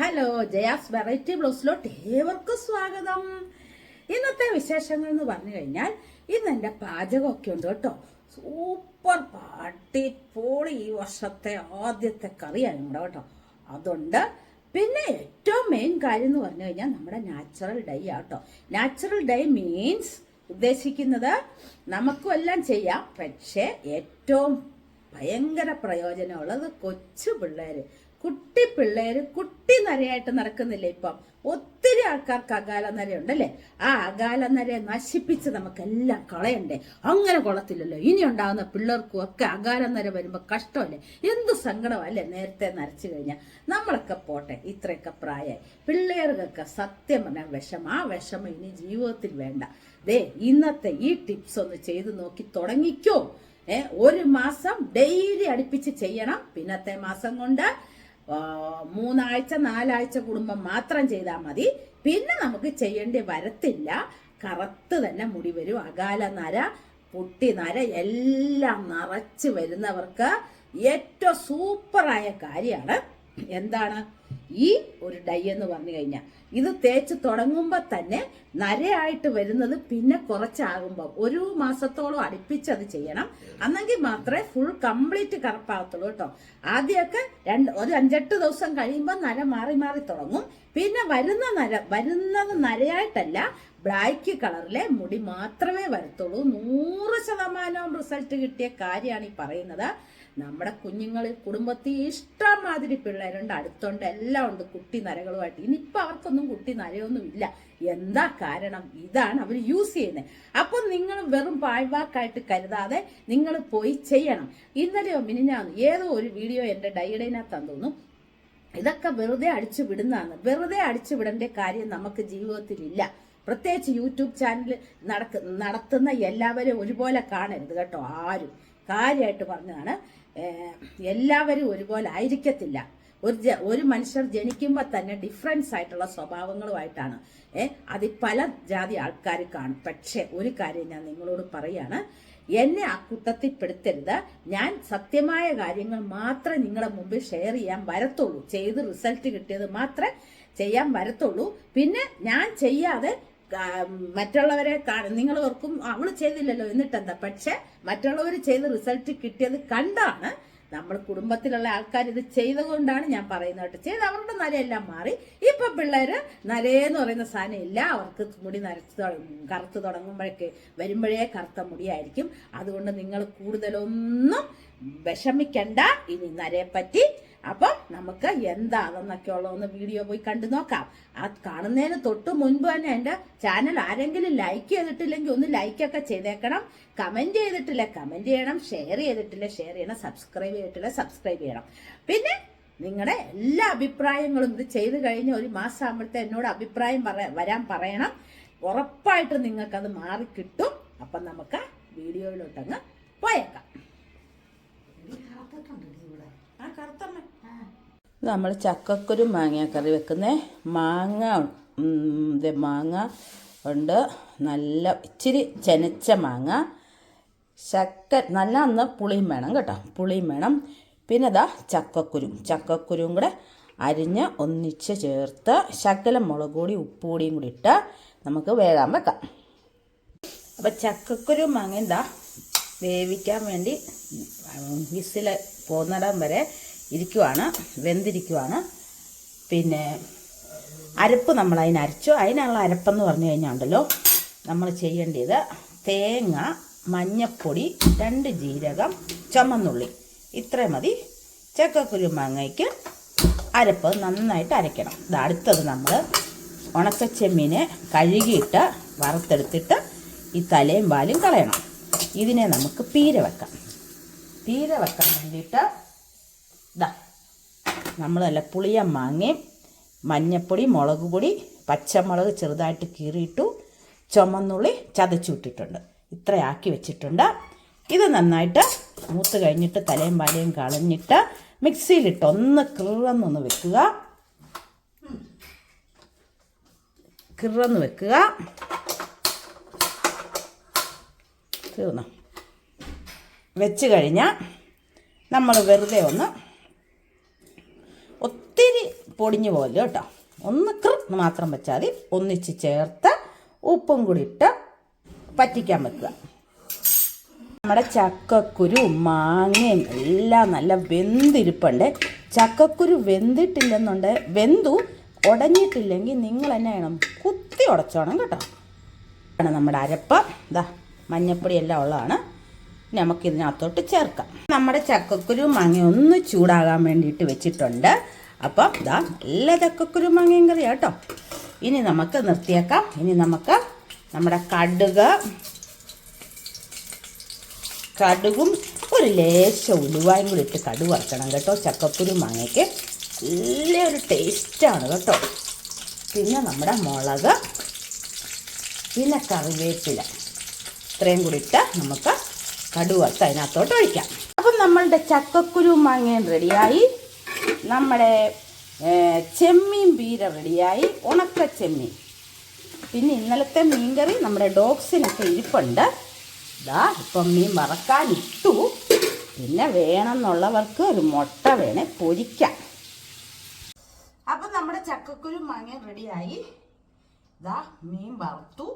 Hello Jaya's variety ബ്ലൗസിലോട്ട് ഏവർക്കും സ്വാഗതം. ഇന്നത്തെ വിശേഷങ്ങൾ എന്ന് പറഞ്ഞു കഴിഞ്ഞാൽ ഇന്ന് എന്റെ പാചകമൊക്കെ ഉണ്ട് കേട്ടോ. സൂപ്പർ പാട്ടി പോളി ഈ വർഷത്തെ ആദ്യത്തെ കറിയാണ് നമ്മുടെ കേട്ടോ. അതുണ്ട്. പിന്നെ ഏറ്റവും മെയിൻ കാര്യം എന്ന് പറഞ്ഞു കഴിഞ്ഞാൽ നമ്മുടെ നാച്ചുറൽ ഡൈ ആട്ടോ നാച്ചുറൽ ഡൈ മീൻസ് ഉദ്ദേശിക്കുന്നത് നമുക്കും എല്ലാം ചെയ്യാം. പക്ഷേ ഏറ്റവും ഭയങ്കര പ്രയോജനമുള്ളത് കൊച്ചു പിള്ളേര്. കുട്ടി പിള്ളേര് കുട്ടി നരയായിട്ട് നടക്കുന്നില്ല ഇപ്പം? ഒത്തിരി ആൾക്കാർക്ക് അകാല നരയുണ്ടല്ലേ? ആ അകാല നരയെ നശിപ്പിച്ച് നമുക്കെല്ലാം കളയണ്ടേ? അങ്ങനെ കൊള്ളത്തില്ലല്ലോ. ഇനി ഉണ്ടാകുന്ന പിള്ളേർക്കും ഒക്കെ അകാല നര വരുമ്പോൾ കഷ്ടമല്ലേ? എന്ത് സങ്കടമല്ലേ നേരത്തെ നരച്ചു കഴിഞ്ഞാൽ നമ്മളൊക്കെ പോട്ടെ ഇത്രയൊക്കെ പ്രായമായി പിള്ളേർക്കൊക്കെ സത്യം പറഞ്ഞാൽ വിഷമം. ആ വിഷമം ഇനി ജീവിതത്തിൽ വേണ്ട. ദേ ഇന്നത്തെ ഈ ടിപ്സ് ഒന്ന് ചെയ്ത് നോക്കി തുടങ്ങിക്കോ. ഏ ഒരു മാസം ഡെയിലി അടുപ്പിച്ച് ചെയ്യണം. പിന്നത്തെ മാസം കൊണ്ട് മൂന്നാഴ്ച നാലാഴ്ച കുടുംബം മാത്രം ചെയ്താൽ മതി. പിന്നെ നമുക്ക് ചെയ്യേണ്ടി വരത്തില്ല. കറുത്ത് തന്നെ മുടി വരും. അകാല നര പൊട്ടി നര എല്ലാം നിറച്ച് വരുന്നവർക്ക് ഏറ്റവും സൂപ്പറായ കാര്യമാണ്. എന്താണ്? ഈ ഒരു ഡൈ എന്ന് പറഞ്ഞു കഴിഞ്ഞാൽ. ഇത് തേച്ച് തുടങ്ങുമ്പോൾ തന്നെ നരയായിട്ട് വരുന്നത് പിന്നെ കുറച്ചാകുമ്പോൾ ഒരു മാസത്തോളം അടുപ്പിച്ച് അത് ചെയ്യണം. അന്നെങ്കിൽ മാത്രമേ ഫുൾ കംപ്ലീറ്റ് കറുപ്പാകത്തുള്ളൂ കേട്ടോ. ആദ്യമൊക്കെ രണ്ട് ഒരു അഞ്ചെട്ട് ദിവസം കഴിയുമ്പോൾ നര മാറി മാറി തുടങ്ങും. പിന്നെ വരുന്ന നര വരുന്നത് നരയായിട്ടല്ല ബ്ലാക്ക് കളറിലെ മുടി മാത്രമേ വരത്തുള്ളൂ. നൂറ് ശതമാനവും റിസൾട്ട് കിട്ടിയ കാര്യമാണ് ഈ പറയുന്നത്. നമ്മുടെ കുഞ്ഞുങ്ങൾ കുടുംബത്തിൽ ഇഷ്ടമാതിരി പിള്ളേരുണ്ട് അടുത്തുണ്ട് എല്ലാം ഉണ്ട് കുട്ടി നരകളുമായിട്ട്. ഇനിയിപ്പോൾ അവർക്കൊന്നും കുട്ടി നരയൊന്നും ഇല്ല എന്താ കാരണം? ഇതാണ് അവർ യൂസ് ചെയ്യുന്നത്. അപ്പം നിങ്ങൾ വെറും പാഴ്വാക്കായിട്ട് കരുതാതെ നിങ്ങൾ പോയി ചെയ്യണം. ഇന്നലെയോ മിനിഞ്ഞാന്ന് ഏതോ ഒരു വീഡിയോ എന്റെ ഡയറിനകത്താന്ന് തോന്നുന്നു. ഇതൊക്കെ വെറുതെ അടിച്ചു വിടുന്നതാണ്. വെറുതെ അടിച്ചു വിടേണ്ട കാര്യം നമുക്ക് ജീവിതത്തിലില്ല. പ്രത്യേകിച്ച് യൂട്യൂബ് ചാനൽ നടക്ക് നടത്തുന്ന എല്ലാവരും ഒരുപോലെ കാണരുത് കേട്ടോ ആരും. കാര്യമായിട്ട് പറഞ്ഞതാണ് എല്ലാവരും ഒരുപോലെ ആയിരിക്കത്തില്ല. ഒരു ജ- ഒരു മനുഷ്യർ ജനിക്കുമ്പോൾ തന്നെ ഡിഫറൻസ് ആയിട്ടുള്ള സ്വഭാവങ്ങളുമായിട്ടാണ് ഏ അതിൽ പല ജാതി ആൾക്കാർ കാണും. പക്ഷെ ഒരു കാര്യം ഞാൻ നിങ്ങളോട് പറയാണ് എന്നെ ആ കൂട്ടത്തിൽപ്പെടുത്തരുത്. ഞാൻ സത്യമായ കാര്യങ്ങൾ മാത്രമേ നിങ്ങളുടെ മുമ്പിൽ ഷെയർ ചെയ്യാൻ വരത്തുള്ളൂ. ചെയ്ത് റിസൾട്ട് കിട്ടിയത് മാത്രമേ ചെയ്യാൻ വരത്തുള്ളൂ. പിന്നെ ഞാൻ ചെയ്യാതെ മറ്റുള്ളവരെ നിങ്ങൾ ഓർക്കും അവൾ ചെയ്തില്ലല്ലോ എന്നിട്ടെന്താ? പക്ഷെ മറ്റുള്ളവർ ചെയ്ത് റിസൾട്ട് കിട്ടിയത് കണ്ടാണ് നമ്മൾ കുടുംബത്തിലുള്ള ആൾക്കാർ ഇത് ചെയ്തുകൊണ്ടാണ് ഞാൻ പറയുന്നത് കേട്ടോ. ചെയ്ത് അവരുടെ നരയെല്ലാം മാറി. ഇപ്പൊ പിള്ളേര് നരയെന്ന് പറയുന്ന സാധനം ഇല്ല. അവർക്ക് മുടി നരച്ച് കറുത്ത് തുടങ്ങുമ്പോഴേക്ക് വരുമ്പോഴേ കറുത്ത മുടിയായിരിക്കും. അതുകൊണ്ട് നിങ്ങൾ കൂടുതലൊന്നും വിഷമിക്കണ്ട. ഇനി നരയെ പറ്റി അപ്പം നമുക്ക് എന്താണെന്നൊക്കെ ഉള്ളതെന്ന് വീഡിയോ പോയി കണ്ടു നോക്കാം. ആ കാണുന്നതിന് തൊട്ട് മുൻപ് തന്നെ എന്റെ ചാനൽ ആരെങ്കിലും ലൈക്ക് ചെയ്തിട്ടില്ലെങ്കിൽ ഒന്ന് ലൈക്കൊക്കെ ചെയ്തേക്കണം. കമന്റ് ചെയ്തിട്ടില്ല കമന്റ് ചെയ്യണം ഷെയർ ചെയ്തിട്ടില്ല ഷെയർ ചെയ്യണം സബ്സ്ക്രൈബ് ചെയ്തിട്ടില്ല സബ്സ്ക്രൈബ് ചെയ്യണം. പിന്നെ നിങ്ങളുടെ എല്ലാ അഭിപ്രായങ്ങളും ഇത് ചെയ്തു കഴിഞ്ഞ് ഒരു മാസം ആകുമ്പോഴത്തെ എന്നോട് അഭിപ്രായം പറ വരാൻ പറയണം. ഉറപ്പായിട്ടും നിങ്ങൾക്കത് മാറി കിട്ടും. അപ്പം നമുക്ക് വീഡിയോയിലോട്ടങ്ങ് പോയേക്കാം. നമ്മൾ ചക്കക്കുരു മാങ്ങ കറി വെക്കുന്നേ. മാങ്ങ മാങ്ങ ഉണ്ട്. നല്ല ഇച്ചിരി ചെനച്ച മാങ്ങ. ശക്ക നല്ല അന്ന് പുളിയും വേണം കേട്ടോ. പുളിയും വേണം. പിന്നെ ഇതാ ചക്കക്കുരു. ചക്കക്കുരുവും കൂടെ അരിഞ്ഞ് ഒന്നിച്ച് ചേർത്ത് ശക്കല മുളക് പൊടി ഉപ്പ് കൂടി ഇട്ട് നമുക്ക് വേഴാൻ വെക്കാം. അപ്പം ചക്കക്കുരു മാങ്ങ എന്താ? വേവിക്കാൻ വേണ്ടി വിസിൽ പോന്നിടം വരെ ഇരിക്കുവാണ് വെന്തിരിക്കുവാണ്. പിന്നെ അരപ്പ് നമ്മൾ അതിന് അരച്ചു. അതിനുള്ള അരപ്പെന്ന് പറഞ്ഞു കഴിഞ്ഞാൽ ഉണ്ടല്ലോ നമ്മൾ ചെയ്യേണ്ടത് തേങ്ങ മഞ്ഞപ്പൊടി രണ്ട് ജീരകം ചുമന്നുള്ളി. ഇത്രയും മതി. ചക്കക്കുരു മാങ്ങയ്ക്ക് അരപ്പ് നന്നായിട്ട് അരയ്ക്കണം. ഇത് അടുത്തത് നമ്മൾ ഉണക്കച്ചെമ്മീനെ കഴുകിയിട്ട് വറുത്തെടുത്തിട്ട് ഈ തലയും പാലും കളയണം. ഇതിനെ നമുക്ക് പീര വെക്കാം. പീര വെക്കാൻ വേണ്ടിയിട്ട് ഇതാ നമ്മൾ നല്ല പുളിയ മാങ്ങയും മഞ്ഞപ്പൊടി മുളക് പൊടി പച്ചമുളക് ചെറുതായിട്ട് കീറിയിട്ടു ചുമന്നുള്ളി ചതച്ചുവിട്ടിട്ടുണ്ട് ഇത്രയാക്കി വെച്ചിട്ടുണ്ട്. ഇത് നന്നായിട്ട് മൂത്ത് കഴിഞ്ഞിട്ട് തലയും പാലയും കളഞ്ഞിട്ട് മിക്സിയിലിട്ട് ഒന്ന് കിറന്നൊന്ന് വെക്കുക. കിറന്ന് വെക്കുക. തീർന്നു വെച്ച് കഴിഞ്ഞാൽ നമ്മൾ വെറുതെ ഒന്ന് ഒത്തിരി പൊടിഞ്ഞു പോകല്ലോ കേട്ടോ. ഒന്ന് കൃ മാത്രം വെച്ചാൽ മതി ഒന്നിച്ച് ചേർത്ത് ഉപ്പും കൂടി ഇട്ട് പറ്റിക്കാൻ വെക്കുക. നമ്മുടെ ചക്കക്കുരു മാങ്ങയും എല്ലാം നല്ല വെന്തിരിപ്പുണ്ട്. ചക്കക്കുരു വെന്തിട്ടില്ലെന്നുണ്ട്. വെന്തു ഉടഞ്ഞിട്ടില്ലെങ്കിൽ നിങ്ങൾ തന്നെ വേണം കുത്തി ഉടച്ചോണം കേട്ടോ. ആണ് നമ്മുടെ അരപ്പ്. ഇതാ മഞ്ഞപ്പൊടി എല്ലാം ഉള്ളതാണ് നമുക്കിതിനകത്തോട്ട് ചേർക്കാം. നമ്മുടെ ചക്കക്കുരു മാങ്ങ ഒന്ന് ചൂടാകാൻ വേണ്ടിയിട്ട് വെച്ചിട്ടുണ്ട്. അപ്പം ഇതാ നല്ല ചക്കക്കുരു മാങ്ങയും കറി കേട്ടോ ഇനി നമുക്ക് നിർത്തിയേക്കാം. ഇനി നമുക്ക് നമ്മുടെ കടുക് കടുകും ഒരു ലേശം ഉലുവായും കൂടി ഇട്ട് കടുക് വറക്കണം കേട്ടോ ചക്കക്കുരു മാങ്ങയ്ക്ക്. നല്ലൊരു ടേസ്റ്റാണ് കേട്ടോ. പിന്നെ നമ്മുടെ മുളക് പിന്നെ കറിവേപ്പില. ഇത്രയും കൂടി ഇട്ട് നമുക്ക് കടുവത്ത് അതിനകത്തോട്ട് ഒഴിക്കാം. അപ്പം നമ്മളുടെ ചക്കക്കുരു മാങ്ങയും റെഡിയായി. നമ്മുടെ ചെമ്മീൻ പീര റെഡിയായി. ഉണക്ക ചെമ്മീൻ. പിന്നെ ഇന്നലത്തെ മീൻകറി നമ്മുടെ ഡോഗ്സിനൊക്കെ ഇരിപ്പുണ്ട്. ഇതാ ഇപ്പം മീൻ വറക്കാൻ ഇട്ടു. പിന്നെ വേണമെന്നുള്ളവർക്ക് ഒരു മുട്ട വേണേ പൊരിക്കാം. അപ്പം നമ്മുടെ ചക്കക്കുരു മാങ്ങ റെഡിയായി. ഇതാ മീൻ വറുത്തു.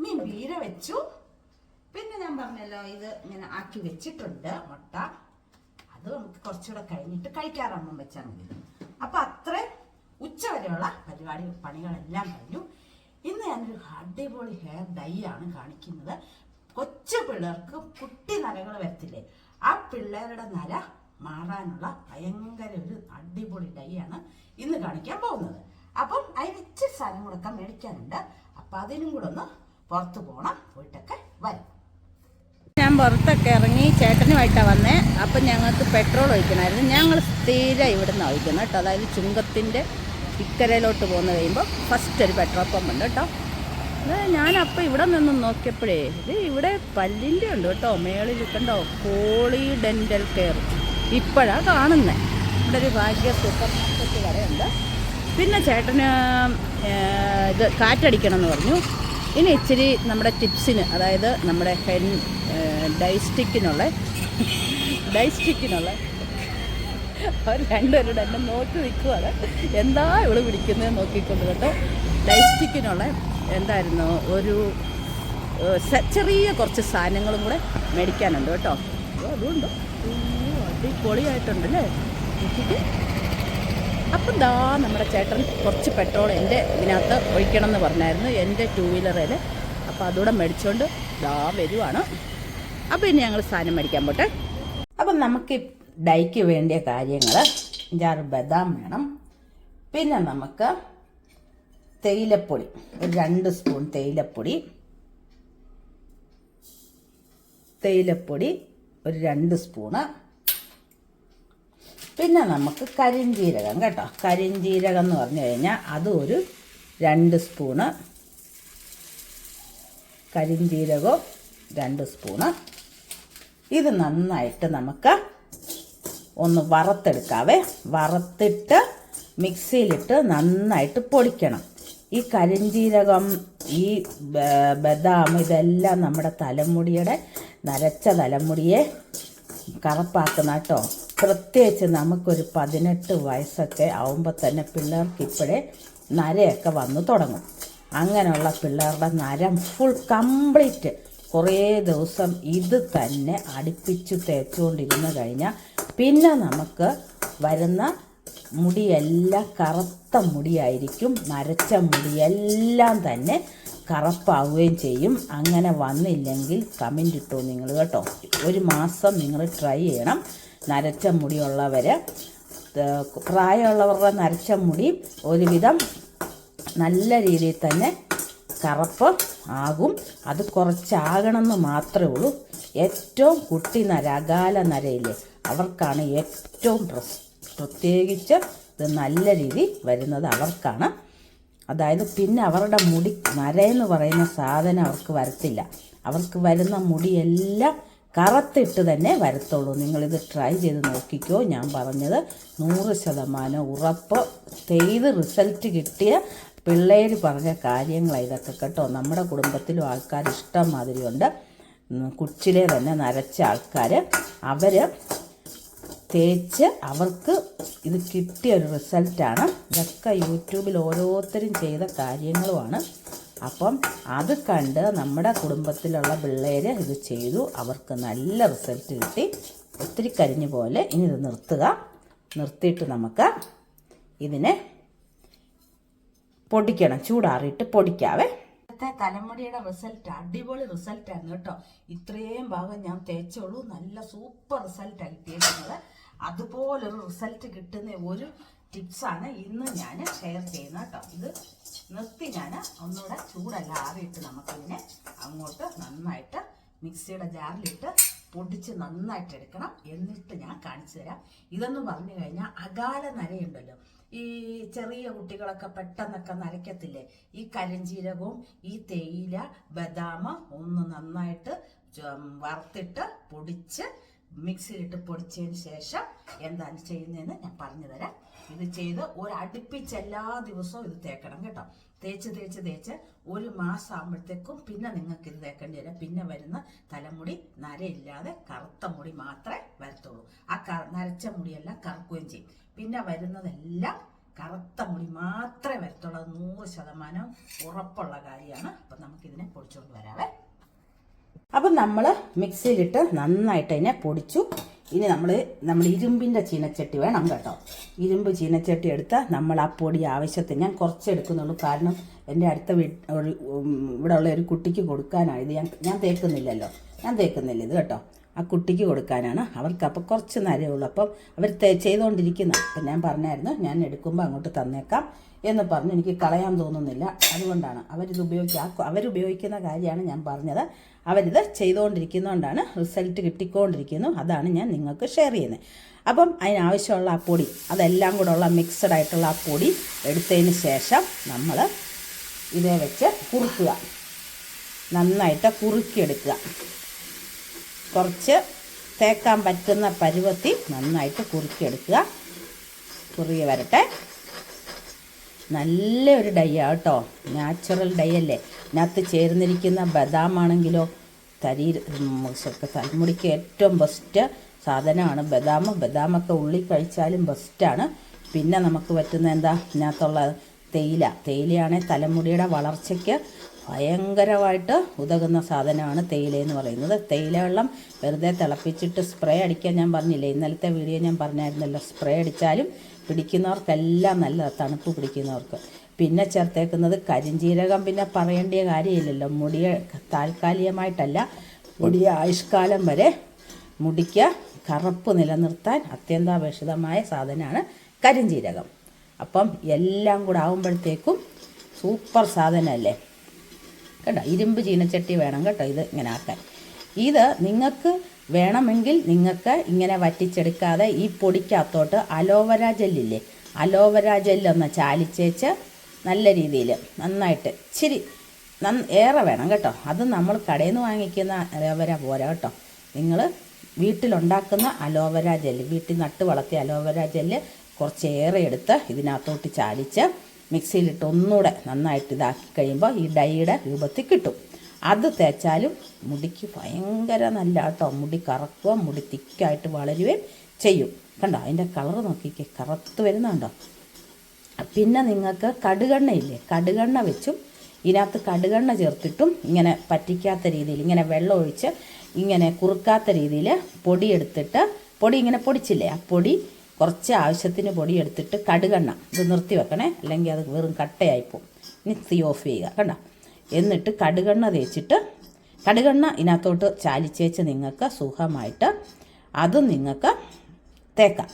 മീൻ വീര വെച്ചു. പിന്നെ ഞാൻ പറഞ്ഞല്ലോ ഇത് ഇങ്ങനെ ആക്കി വെച്ചിട്ടുണ്ട് മുട്ട. അത് നമുക്ക് കുറച്ചുകൂടെ കഴിഞ്ഞിട്ട് കഴിക്കാറാകുമ്പം വെച്ചാൽ മതി. അപ്പം അത്ര ഉച്ച വരെയുള്ള പരിപാടി പണികളെല്ലാം കഴിഞ്ഞു. ഇന്ന് ഞാനൊരു അടിപൊളി ഹെയർ ഡൈ ആണ് കാണിക്കുന്നത്. കൊച്ചു പിള്ളേർക്ക് കുട്ടി നരകൾ വരത്തില്ലേ? ആ പിള്ളേരുടെ നര മാറാനുള്ള ഭയങ്കര ഒരു അടിപൊളി ഡൈ ആണ് ഇന്ന് കാണിക്കാൻ പോകുന്നത്. അപ്പം അതിന് ഇച്ചിരി സാധനം കൂടെ മേടിക്കാനുണ്ട്. അപ്പം അതിനും കൂടെ ഒന്ന് പുറത്ത് പോകണം പോയിട്ടൊക്കെ വരും. ഞാൻ പുറത്തൊക്കെ ഇറങ്ങി ചേട്ടനുമായിട്ടാണ് വന്നേ. അപ്പം ഞങ്ങൾക്ക് പെട്രോൾ ഒഴിക്കണമായിരുന്നു. ഞങ്ങൾ സ്ഥിരം ഇവിടെ നിന്ന് ഒഴിക്കണം കേട്ടോ. അതായത് ചുങ്കത്തിന്റെ ഇക്കരയിലോട്ട് പോകുന്ന കഴിയുമ്പോൾ ഫസ്റ്റ് ഒരു പെട്രോൾ പമ്പ് ഉണ്ട് കേട്ടോ. ഞാനപ്പോൾ ഇവിടെ നിന്ന് നോക്കിയപ്പോഴേ ഇത് ഇവിടെ പല്ലിന്റെ ഉണ്ട് കേട്ടോ. മേളിൽ കണ്ടോ പോളി ഡെന്റൽ കെയർ. ഇപ്പോഴാണ് കാണുന്നത് ഇവിടെ ഒരു ഭാഗ്യ സൂപ്പർ മാർക്കറ്റ് കടയുണ്ട്. പിന്നെ ചേട്ടന് ഇത് കാറ്റടിക്കണം എന്ന് പറഞ്ഞു. ഇനി ഇച്ചിരി നമ്മുടെ ടിപ്സിന് അതായത് നമ്മുടെ ഹെൻ ഡൈസ്റ്റിക്കിനുള്ള ഡൈസ്റ്റിക്കിനുള്ള അവർ രണ്ടുപേരുടെ എന്നെ നോക്കി നിൽക്കുവാണ്. എന്താ ഇവൾ പിടിക്കുന്നത് നോക്കിക്കൊണ്ട് കേട്ടോ. ഡൈസ്റ്റിക്കിനുള്ള എന്തായിരുന്നു ഒരു ചെറിയ കുറച്ച് സാധനങ്ങളും കൂടെ മേടിക്കാനുണ്ട് കേട്ടോ. അതുകൊണ്ട് അടിപൊളിയായിട്ടുണ്ട് അല്ലേ അപ്പം ദാ നമ്മുടെ ചേട്ടൻ കുറച്ച് പെട്രോൾ എന്റെ ഇതിനകത്ത് ഒഴിക്കണം എന്ന് പറഞ്ഞായിരുന്നു എന്റെ ടൂ വീലറിൽ അപ്പോൾ അതുകൂടെ മേടിച്ചുകൊണ്ട് ദാ വരുവാണ്. അപ്പോൾ ഇനി ഞങ്ങൾ സാധനം മേടിക്കാൻ പോട്ടെ. അപ്പം നമുക്ക് ഡൈക്ക് വേണ്ടിയ കാര്യങ്ങൾ അഞ്ചാറ് ബദാം വേണം. പിന്നെ നമുക്ക് തേയിലപ്പൊടി ഒരു രണ്ട് സ്പൂൺ തേയിലപ്പൊടി തേയിലപ്പൊടി ഒരു രണ്ട് സ്പൂണ്. പിന്നെ നമുക്ക് കരിഞ്ജീരകം കേട്ടോ. കരിഞ്ജീരകം എന്ന് പറഞ്ഞു കഴിഞ്ഞാൽ അതും ഒരു രണ്ട് സ്പൂണ്. കരിഞ്ജീരകവും രണ്ട് സ്പൂണ്. ഇത് നന്നായിട്ട് നമുക്ക് ഒന്ന് വറുത്തെടുക്കാവേ. വറുത്തിട്ട് മിക്സിയിലിട്ട് നന്നായിട്ട് പൊടിക്കണം. ഈ കരിഞ്ജീരകം ഈ ബദാം ഇതെല്ലാം നമ്മുടെ തലമുടിയുടെ നരച്ച തലമുടിയെ കറുപ്പാക്കുന്ന കേട്ടോ. പ്രത്യേകിച്ച് നമുക്കൊരു പതിനെട്ട് വയസ്സൊക്കെ ആവുമ്പോൾ തന്നെ പിള്ളേർക്ക് ഇപ്പോഴേ നരയൊക്കെ വന്നു തുടങ്ങും. അങ്ങനെയുള്ള പിള്ളേരുടെ നരം ഫുൾ കംപ്ലീറ്റ് കുറേ ദിവസം ഇത് തന്നെ അടുപ്പിച്ച് തേച്ചുകൊണ്ടിരുന്ന് കഴിഞ്ഞാൽ പിന്നെ നമുക്ക് വരുന്ന മുടിയെല്ലാം കറുത്ത മുടിയായിരിക്കും. നരച്ച മുടിയെല്ലാം തന്നെ കറുപ്പാവുകയും ചെയ്യും. അങ്ങനെ വന്നില്ലെങ്കിൽ കമന്റ് ഇട്ടു നിങ്ങൾ കേട്ടോ. ഒരു മാസം നിങ്ങൾ ട്രൈ ചെയ്യണം. നരച്ച മുടിയുള്ളവർ പ്രായമുള്ളവരുടെ നരച്ച മുടി ഒരുവിധം നല്ല രീതിയിൽ തന്നെ കറുപ്പ് ആകും. അത് കുറച്ചാകണമെന്ന് മാത്രമേ ഉള്ളൂ. ഏറ്റവും കുട്ടി നര അകാല നരയില്ലേ? അവർക്കാണ് ഏറ്റവും പ്രത്യേകിച്ച് ഇത് നല്ല രീതി വരുന്നത് അവർക്കാണ്. അതായത് പിന്നെ അവരുടെ മുടി നരയെന്ന് പറയുന്ന സാധനം അവർക്ക് വരത്തില്ല. അവർക്ക് വരുന്ന മുടിയെല്ലാം കറത്തിട്ട് തന്നെ വരത്തുള്ളൂ. നിങ്ങളിത് ട്രൈ ചെയ്ത് നോക്കിക്കോ. ഞാൻ പറഞ്ഞത് നൂറ് ശതമാനം ഉറപ്പ്. ചെയ്ത് റിസൾട്ട് കിട്ടിയ പിള്ളേർ പറഞ്ഞ കാര്യങ്ങളാണ് ഇതൊക്കെ കേട്ടോ. നമ്മുടെ കുടുംബത്തിലും ആൾക്കാർ ഇഷ്ടം മാതിരിയുണ്ട് കുച്ചിലെ തന്നെ നരച്ച ആൾക്കാർ അവർ തേച്ച് അവർക്ക് ഇത് കിട്ടിയ ഒരു റിസൾട്ടാണ്. ഇതൊക്കെ യൂട്യൂബിൽ ഓരോരുത്തരും ചെയ്ത കാര്യങ്ങളുമാണ്. അപ്പം അത് കണ്ട് നമ്മുടെ കുടുംബത്തിലുള്ള പിള്ളേർ ഇത് ചെയ്തു. അവർക്ക് നല്ല റിസൾട്ട് കിട്ടി. ഒത്തിരി കരിഞ്ഞ പോലെ ഇനി ഇത് നിർത്തുക. നിർത്തിയിട്ട് നമുക്ക് ഇതിനെ പൊടിക്കണം. ചൂടാറിയിട്ട് പൊടിക്കാവേ. ഇന്നത്തെ തലമുടിയുടെ റിസൾട്ട് അടിപൊളി റിസൾട്ടാണ് കേട്ടോ. ഇത്രയും ഭാഗം ഞാൻ തേച്ചോളൂ. നല്ല സൂപ്പർ റിസൾട്ടാണ് കിട്ടിയിരിക്കുന്നത് അതുപോലൊരു റിസൾട്ട് കിട്ടുന്ന ഒരു ടിപ്സാണ് ഇന്ന് ഞാൻ ഷെയർ ചെയ്യുന്നത് കേട്ടോ. ഇത് നിർത്തി ഞാൻ ഒന്നുകൂടെ ചൂടല്ല ആറിയിട്ട് നമുക്കിതിനെ അങ്ങോട്ട് നന്നായിട്ട് മിക്സിയുടെ ജാറിലിട്ട് പൊടിച്ച് നന്നായിട്ട് എടുക്കണം. എന്നിട്ട് ഞാൻ കാണിച്ചു തരാം. ഇതെന്ന് പറഞ്ഞു കഴിഞ്ഞാൽ അകാല നരയുണ്ടല്ലോ ഈ ചെറിയ കുട്ടികളൊക്കെ പെട്ടെന്നൊക്കെ നരയ്ക്കത്തില്ലേ ഈ കരിഞ്ചീരകവും ഈ തേയില ബദാമ ഒന്ന് നന്നായിട്ട് വറുത്തിട്ട് പൊടിച്ച് മിക്സിയിലിട്ട് പൊടിച്ചതിന് ശേഷം എന്താണ് ചെയ്യുന്നതെന്ന് ഞാൻ പറഞ്ഞു തരാം ഇത് ചെയ്ത് ഒരു അടുപ്പിച്ച് എല്ലാ ദിവസവും ഇത് തേക്കണം കേട്ടോ. തേച്ച് തേച്ച് തേച്ച് ഒരു മാസം ആകുമ്പോഴത്തേക്കും പിന്നെ നിങ്ങൾക്ക് ഇത് തേക്കേണ്ടി വരും. പിന്നെ വരുന്ന തലമുടി നരയില്ലാതെ കറുത്ത മുടി മാത്രമേ വരത്തുള്ളൂ. ആ കറ നരച്ച മുടിയെല്ലാം കറുക്കുകയും ചെയ്യും. പിന്നെ വരുന്നതെല്ലാം കറുത്ത മുടി മാത്രമേ വരത്തുള്ളൂ. നൂറ് ശതമാനം ഉറപ്പുള്ള കാര്യമാണ്. അപ്പം നമുക്കിതിനെ പൊടിച്ചുകൊണ്ട് വരാവേ. അപ്പം നമ്മൾ മിക്സിയിലിട്ട് നന്നായിട്ട് അതിനെ പൊടിച്ചു ഇനി നമ്മൾ നമ്മൾ ഇരുമ്പിന്റെ ചീനച്ചട്ടി വേണം കേട്ടോ. ഇരുമ്പ് ചീനച്ചട്ടി എടുത്താൽ നമ്മൾ ആ പൊടി ആവശ്യത്തിന് ഞാൻ കുറച്ച് എടുക്കുന്നുള്ളൂ. കാരണം എന്റെ അടുത്ത വീ ഒരു ഉം, ഇവിടെ ഉള്ള ഒരു കുട്ടിക്ക് കൊടുക്കാനാണ് ഇത് ഞാൻ ഞാൻ തേക്കുന്നില്ലല്ലോ. ഞാൻ തേക്കുന്നില്ല ഇത് കേട്ടോ. ആ കുട്ടിക്ക് കൊടുക്കാനാണ്. അവർക്ക് അപ്പോൾ കുറച്ച് നേരമേ ഉള്ളൂ. അപ്പം അവർ ചെയ്തുകൊണ്ടിരിക്കുന്ന. അപ്പം ഞാൻ പറഞ്ഞായിരുന്നു ഞാൻ എടുക്കുമ്പോൾ അങ്ങോട്ട് തന്നേക്കാം. എന്ന് പറഞ്ഞ് എനിക്ക് കളയാൻ തോന്നുന്നില്ല. അതുകൊണ്ടാണ് അവരിത് ഉപയോഗിക്കുക അവരുപയോഗിക്കുന്ന കാര്യമാണ് ഞാൻ പറഞ്ഞത്. അവരിത് ചെയ്തുകൊണ്ടിരിക്കുന്നതുകൊണ്ടാണ് റിസൾട്ട് കിട്ടിക്കൊണ്ടിരിക്കുന്നു. അതാണ് ഞാൻ നിങ്ങൾക്ക് ഷെയർ ചെയ്യുന്നത്. അപ്പം അതിനാവശ്യമുള്ള ആ പൊടി അതെല്ലാം കൂടെ ഉള്ള മിക്സഡ് ആയിട്ടുള്ള ആ പൊടി എടുത്തതിന് ശേഷം നമ്മൾ ഇതേ വെച്ച് കുറുക്കുക. നന്നായിട്ട് കുറുക്കിയെടുക്കുക. കുറച്ച് തേക്കാൻ പറ്റുന്ന പരുവത്തി നന്നായിട്ട് കുറുക്കിയെടുക്കുക. കുറുകി വരട്ടെ. നല്ലൊരു ഡൈ കേട്ടോ. നാച്ചുറൽ ഡൈ അല്ലേ? അതിനകത്ത് ചേർന്നിരിക്കുന്ന ബദാം ആണെങ്കിലോ തരി തലമുടിക്ക് ഏറ്റവും ബെസ്റ്റ് സാധനമാണ് ബദാം. ബദാമൊക്കെ ഉള്ളി കഴിച്ചാലും ബെസ്റ്റാണ് പിന്നെ നമുക്ക് പറ്റുന്ന എന്താ? ഇതിനകത്തുള്ള തേയില. തേയിലയാണെങ്കിൽ തലമുടിയുടെ വളർച്ചയ്ക്ക് ഭയങ്കരമായിട്ട് ഉതകുന്ന സാധനമാണ് തേയില എന്ന് പറയുന്നത്. തേയില വെള്ളം വെറുതെ തിളപ്പിച്ചിട്ട് സ്പ്രേ അടിക്കാൻ ഞാൻ പറഞ്ഞില്ലേ? ഇന്നലത്തെ വീഡിയോ ഞാൻ പറഞ്ഞായിരുന്നല്ലോ സ്പ്രേ അടിച്ചാലും പിടിക്കുന്നവർക്കെല്ലാം നല്ല തണുപ്പ് പിടിക്കുന്നവർക്ക്. പിന്നെ ചേർത്തേക്കുന്നത് കരിഞ്ജീരകം പിന്നെ പറയേണ്ട കാര്യമില്ലല്ലോ മുടിയെ താൽക്കാലികമായിട്ടല്ല മുടിയ ആയുഷ്കാലം വരെ മുടിക്ക് കറുപ്പ് നിലനിർത്താൻ അത്യന്താപേക്ഷിതമായ സാധനമാണ് കരിഞ്ജീരകം അപ്പം എല്ലാം കൂടെ ആകുമ്പോഴത്തേക്കും സൂപ്പർ സാധനമല്ലേ? കേട്ടോ ഇരുമ്പ് ചീനച്ചട്ടി വേണം കേട്ടോ ഇത് ഇങ്ങനെ ആക്കാൻ. ഇത് നിങ്ങൾക്ക് വേണമെങ്കിൽ നിങ്ങൾക്ക് ഇങ്ങനെ വറ്റിച്ചെടുക്കാതെ ഈ പൊടിക്കകത്തോട്ട് അലോവര ജെല്ലില്ലേ അലോവര ജെല്ലൊന്ന് ചാലിച്ചേച്ച് നല്ല രീതിയിൽ നന്നായിട്ട് ഇച്ചിരി നന്ന ഏറെ വേണം കേട്ടോ. അത് നമ്മൾ കടയിൽ നിന്ന് വാങ്ങിക്കുന്ന അലോവര പോരാ കേട്ടോ. നിങ്ങൾ വീട്ടിലുണ്ടാക്കുന്ന അലോവര ജെല്ല് വീട്ടിൽ നട്ട് വളർത്തിയ അലോവര ജെല്ല് കുറച്ചേറെ എടുത്ത് ഇതിനകത്തോട്ട് ചാലിച്ച് മിക്സിയിലിട്ട് ഒന്നുകൂടെ നന്നായിട്ട് ഇതാക്കി കഴിയുമ്പോൾ ഈ ഡൈയുടെ രൂപത്തിൽ കിട്ടും. അത് തേച്ചാലും മുടിക്ക് ഭയങ്കര നല്ല കേട്ടോ മുടി കറക്കുക മുടി തിക്കായിട്ട് വളരുകയും ചെയ്യും. കണ്ടോ? അതിന്റെ കളർ നോക്കിക്കേ കറുത്ത് വരുന്നുണ്ടോ? പിന്നെ നിങ്ങൾക്ക് കടുകെണ്ണയില്ലേ? കടുകെണ്ണ വെച്ചും ഇതിനകത്ത് കടുകെണ്ണ ചേർത്തിട്ടും ഇങ്ങനെ പറ്റിക്കാത്ത രീതിയിൽ ഇങ്ങനെ വെള്ളം ഒഴിച്ച് ഇങ്ങനെ കുറുക്കാത്ത രീതിയിൽ പൊടിയെടുത്തിട്ട് പൊടി ഇങ്ങനെ പൊടിച്ചില്ലേ? ആ പൊടി കുറച്ച് ആവശ്യത്തിന് പൊടി എടുത്തിട്ട് കടുകെണ്ണ ഇത് നിർത്തി വെക്കണേ. അല്ലെങ്കിൽ അത് വെറും കട്ടയായിപ്പോവും ഇനി തീ ഓഫ് ചെയ്യുക കണ്ട? എന്നിട്ട് കടുകെണ്ണ തേച്ചിട്ട് കടുകെണ്ണ ഇതിനകത്തോട്ട് ചാലിച്ചേച്ച് നിങ്ങൾക്ക് സുഖമായിട്ട് അതും നിങ്ങൾക്ക് തേക്കാം.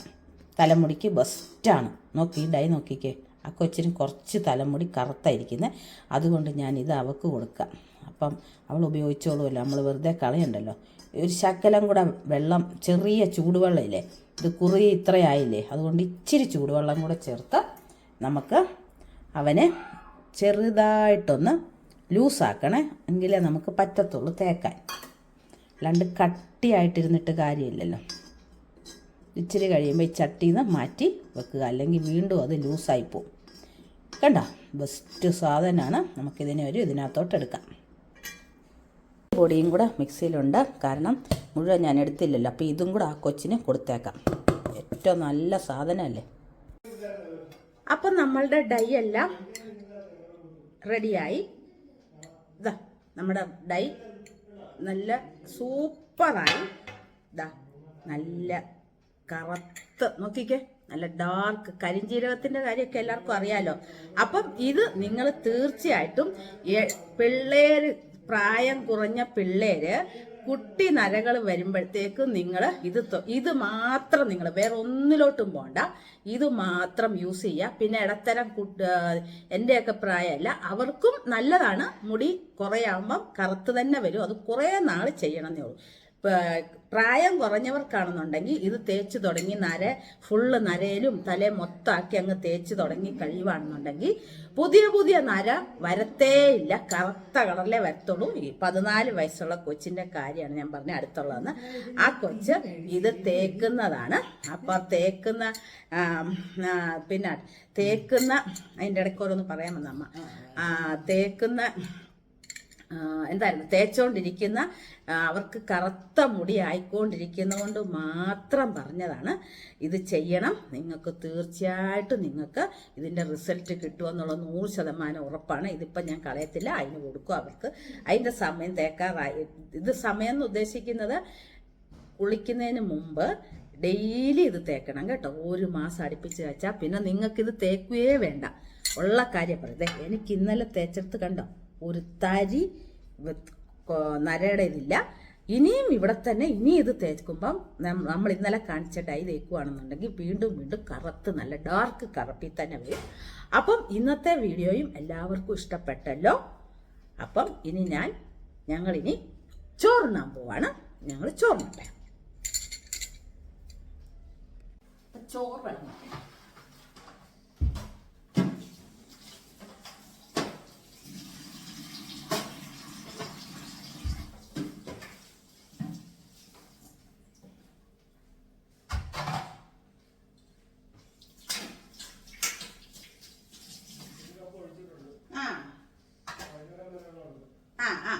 തലമുടിക്ക് ബെസ്റ്റാണ് നോക്കി ഡൈ നോക്കിക്കേ. ആ കൊച്ചിന് കുറച്ച് തലമുടി കറുത്തായിരിക്കുന്നത് അതുകൊണ്ട് ഞാൻ ഇത് അവൾക്ക് കൊടുക്കാം. അപ്പം അവൾ ഉപയോഗിച്ചോളുമല്ലോ. നമ്മൾ വെറുതെ കളയണ്ടല്ലോ. ഒരു ശകലം കൂടെ വെള്ളം ചെറിയ ചൂടുവെള്ളമില്ലേ ഇത് കുറി ഇത്രയായില്ലേ അതുകൊണ്ട് ഇച്ചിരി ചൂടുവെള്ളം കൂടെ ചേർത്ത് നമുക്ക് അവനെ ചെറുതായിട്ടൊന്ന് ലൂസാക്കണേ എങ്കിലേ നമുക്ക് പറ്റത്തുള്ളൂ തേക്കാൻ. അല്ലാണ്ട് കട്ടിയായിട്ടിരുന്നിട്ട് കാര്യമില്ലല്ലോ. ഇച്ചിരി കഴിയുമ്പോൾ ഈ ചട്ടിയിൽ നിന്ന് മാറ്റി വെക്കുക. അല്ലെങ്കിൽ വീണ്ടും അത് ലൂസായി പോവും. കണ്ടോ? ബെസ്റ്റ് സാധനമാണ് നമുക്കിതിനെ ഒരു ഇതിനകത്തോട്ട് എടുക്കാം പൊടിയും കൂടെ മിക്സിയിലുണ്ട്. കാരണം മുഴുവൻ ഞാൻ എടുത്തില്ലല്ലോ. അപ്പോൾ ഇതും കൂടെ ആ കൊച്ചിന് കൊടുത്തേക്കാം. ഏറ്റവും നല്ല സാധനമല്ലേ? അപ്പം നമ്മളുടെ ഡൈ എല്ലാം റെഡിയായി. ഇതാ നമ്മുടെ ഡൈ നല്ല സൂപ്പറായി. ഇതാ നല്ല കറുത്ത്. നോക്കിക്കേ നല്ല ഡാർക്ക് കരിഞ്ജീരകത്തിന്റെ കാര്യമൊക്കെ എല്ലാവർക്കും അറിയാലോ. അപ്പം ഇത് നിങ്ങൾ തീർച്ചയായിട്ടും പിള്ളേർ പ്രായം കുറഞ്ഞ പിള്ളേര് കുട്ടി നരകൾ വരുമ്പോഴത്തേക്കും നിങ്ങൾ ഇത് ഇത് മാത്രം നിങ്ങൾ വേറെ ഒന്നിലോട്ടും പോണ്ട. ഇത് മാത്രം യൂസ് ചെയ്യുക. പിന്നെ ഇടത്തരം കുട്ട എന്റെയൊക്കെ പ്രായമല്ല അവർക്കും നല്ലതാണ്. മുടി കുറയാകുമ്പം കറുത്ത് തന്നെ വരും. അത് കുറേ നാൾ ചെയ്യണമെന്നേ ഉള്ളൂ. പ്രായം കുറഞ്ഞവർക്കാണെന്നുണ്ടെങ്കിൽ ഇത് തേച്ച് തുടങ്ങി നര ഫുള്ള് നരയിലും തലേ മൊത്തമാക്കി അങ്ങ് തേച്ച് തുടങ്ങി കഴിയുവാണെന്നുണ്ടെങ്കിൽ പുതിയ പുതിയ നര വരത്തേ ഇല്ല കറുത്ത കളറിലെ വരത്തുള്ളൂ. ഈ പതിനാല് വയസ്സുള്ള കൊച്ചിന്റെ കാര്യമാണ് ഞാൻ പറഞ്ഞ അടുത്തുള്ളതെന്ന്. ആ കൊച്ച് ഇത് തേക്കുന്നതാണ്. അപ്പോൾ തേക്കുന്ന പിന്നെ തേക്കുന്ന അതിന്റെ ഇടയ്ക്ക് ഓരോന്ന് ആ, തേക്കുന്ന എന്തായിരുന്നു തേച്ചോണ്ടിരിക്കുന്ന അവർക്ക് കറുത്ത മുടി ആയിക്കൊണ്ടിരിക്കുന്നതുകൊണ്ട് മാത്രം പറഞ്ഞതാണ് ഇത് ചെയ്യണം നിങ്ങൾക്ക് തീർച്ചയായിട്ടും നിങ്ങൾക്ക് ഇതിന്റെ റിസൾട്ട് കിട്ടുമെന്നുള്ള നൂറ് ശതമാനം ഉറപ്പാണ് ഇതിപ്പം ഞാൻ കളയത്തില്ല അതിന് കൊടുക്കും അവർക്ക്. അതിന്റെ സമയം തേക്കാറായി. ഇത് സമയം എന്ന് ഉദ്ദേശിക്കുന്നത് കുളിക്കുന്നതിന് മുമ്പ് ഡെയിലി ഇത് തേക്കണം കേട്ടോ. ഒരു മാസം അടുപ്പിച്ച് വെച്ചാൽ പിന്നെ നിങ്ങൾക്കിത് തേക്കുകയേ വേണ്ട. ഉള്ള കാര്യം പറയുന്നത് എനിക്ക് ഇന്നലെ തേച്ചെടുത്ത് കണ്ടോ? ഒരു തരി നരയുടെ ഇതില്ല. ഇനിയും ഇവിടെ തന്നെ ഇനി ഇത് തേക്കുമ്പം നമ്മൾ ഇന്നലെ കാണിച്ച ഡൈ തേക്കുകയാണെന്നുണ്ടെങ്കിൽ വീണ്ടും വീണ്ടും കറുത്ത് നല്ല ഡാർക്ക് കറുപ്പിൽ തന്നെ വരും. അപ്പം ഇന്നത്തെ വീഡിയോയും എല്ലാവർക്കും ഇഷ്ടപ്പെട്ടല്ലോ. അപ്പം ഇനി ഞാൻ ഞങ്ങളിനി ചോറിനാൻ പോവാണ്. ഞങ്ങൾ ചോറുണ്ണട്ടെ ചോറ് വെള്ളം ആ ആ ആ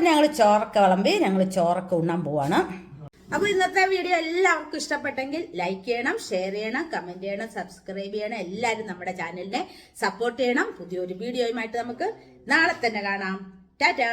അപ്പം ഞങ്ങൾ ചോറൊക്കെ വിളമ്പി ഞങ്ങൾ ചോറൊക്കെ ഉണ്ണാൻ പോവാണ്. അപ്പോൾ ഇന്നത്തെ വീഡിയോ എല്ലാവർക്കും ഇഷ്ടപ്പെട്ടെങ്കിൽ ലൈക്ക് ചെയ്യണം ഷെയർ ചെയ്യണം കമന്റ് ചെയ്യണം സബ്സ്ക്രൈബ് ചെയ്യണം. എല്ലാവരും നമ്മുടെ ചാനലിനെ സപ്പോർട്ട് ചെയ്യണം. പുതിയൊരു വീഡിയോയുമായിട്ട് നമുക്ക് നാളെ തന്നെ കാണാം. ടാറ്റാ